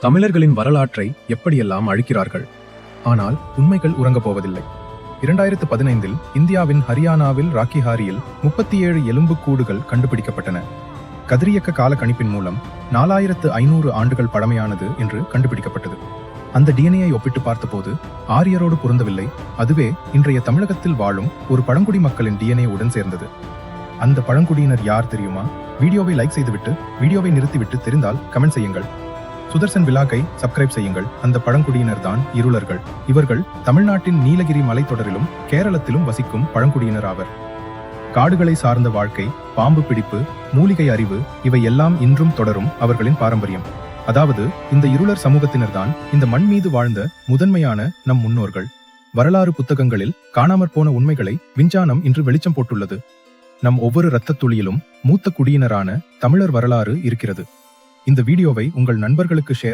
தமிழர்களின் வரலாற்றை எப்படியெல்லாம் அழிக்கிறார்கள்? ஆனால் உண்மைகள் உறங்கப் போவதில்லை. இரண்டாயிரத்து பதினைந்தில் இந்தியாவின் ஹரியானாவில் ராக்கிஹாரியில் முப்பத்தி ஏழு எலும்புக்கூடுகள் கண்டுபிடிக்கப்பட்டன. கதிரியக்க கால கணிப்பின் மூலம் நாலாயிரத்து ஐநூறு ஆண்டுகள் பழமையானது என்று கண்டுபிடிக்கப்பட்டது. அந்த டிஎன்ஏயை ஒப்பிட்டு பார்த்தபோது ஆரியரோடு பொருந்தவில்லை. அதுவே இன்றைய தமிழகத்தில் வாழும் ஒரு பழங்குடி மக்களின் டிஎன்ஏ உடன் சேர்ந்தது. அந்த பழங்குடியினர் யார் தெரியுமா? வீடியோவை லைக் செய்துவிட்டு வீடியோவை நிறுத்திவிட்டு தெரிந்தால் கமெண்ட் செய்யுங்கள். சுதர்சன் விழாக்கை சப்ஸ்கிரைப் செய்யுங்கள். அந்த பழங்குடியினர் தான் இருளர்கள். இவர்கள் தமிழ்நாட்டின் நீலகிரி மலைத்தொடரிலும் கேரளத்திலும் வசிக்கும் பழங்குடியினர் ஆவர். காடுகளை சார்ந்த வாழ்க்கை பாம்பு பிடிப்பு மூலிகை அறிவு இவை எல்லாம் இன்றும் தொடரும் அவர்களின் பாரம்பரியம். அதாவது இந்த இருளர் சமூகத்தினர்தான் இந்த மண் மீது வாழ்ந்த முதன்மையான நம் முன்னோர்கள். வரலாறு புத்தகங்களில் காணாமற் போன உண்மைகளை விஞ்ஞானம் இன்று வெளிச்சம் போட்டுள்ளது. நம் ஒவ்வொரு இரத்தத் துளியிலும் மூத்த குடியினரான தமிழர் வரலாறு இருக்கிறது. இந்த வீடியோவை உங்கள் நண்பர்களுக்கு ஷேர்